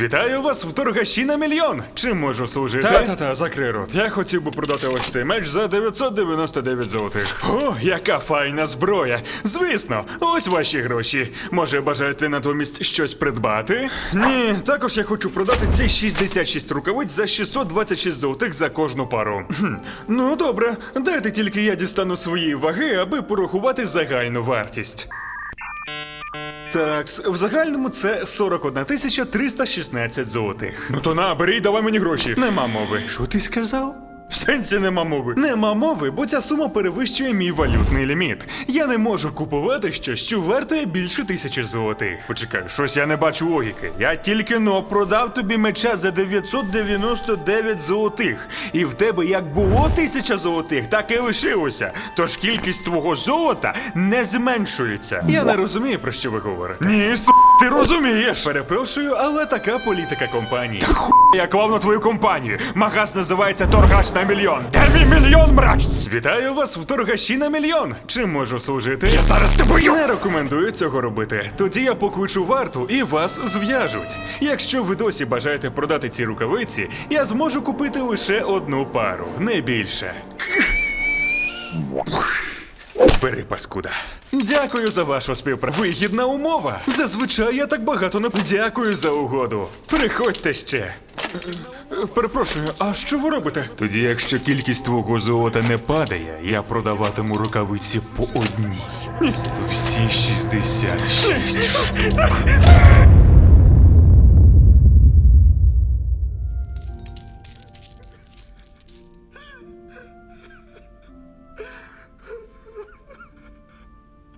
Вітаю вас в торгаші на мільйон. Чим можу служити? Та-та-та, закрий рот. Я хотів би продати ось цей меч за 999 золотих. О, яка файна зброя! Звісно, ось ваші гроші. Може, бажаєте натомість щось придбати? Ні, також я хочу продати ці 66 рукавиць за 626 золотих за кожну пару. Хм, Ну, добре, дайте тільки я дістану свої ваги, аби порахувати загальну вартість. Так, в загальному це 41 тисяча 316 золотих. Ну то на, бери давай мені гроші. Нема мови. Що ти сказав? В сенсі нема мови. Нема мови, бо ця сума перевищує мій валютний ліміт. Я не можу купувати щось, що вартує більше тисячі золотих. Почекай, щось я не бачу логіки. Я тільки но продав тобі меча за 999 золотих. І в тебе як було тисяча золотих, так і лишилося. Тож кількість твого золота не зменшується. Я не розумію, про що ви говорите. Ні, с**, ти розумієш. Перепрошую, але така політика компанії. Я клав на твою компанію. Магаз називається Торгаш на мільйон. Де мій мільйон, мразь? Вітаю вас в торгаші на мільйон. Чим можу служити? Я зараз тебе. Не рекомендую цього робити. Тоді я покличу варту і вас зв'яжуть. Якщо ви досі бажаєте продати ці рукавиці, я зможу купити лише одну пару, не більше. Бери, паскуда. Дякую за вашу співпрацю. Вигідна умова. Зазвичай я так багато не дякую за угоду. Приходьте ще. Перепрошую, а що ви робите? Тоді, якщо кількість твого золота не падає, я продаватиму рукавиці по одній. Всі 66.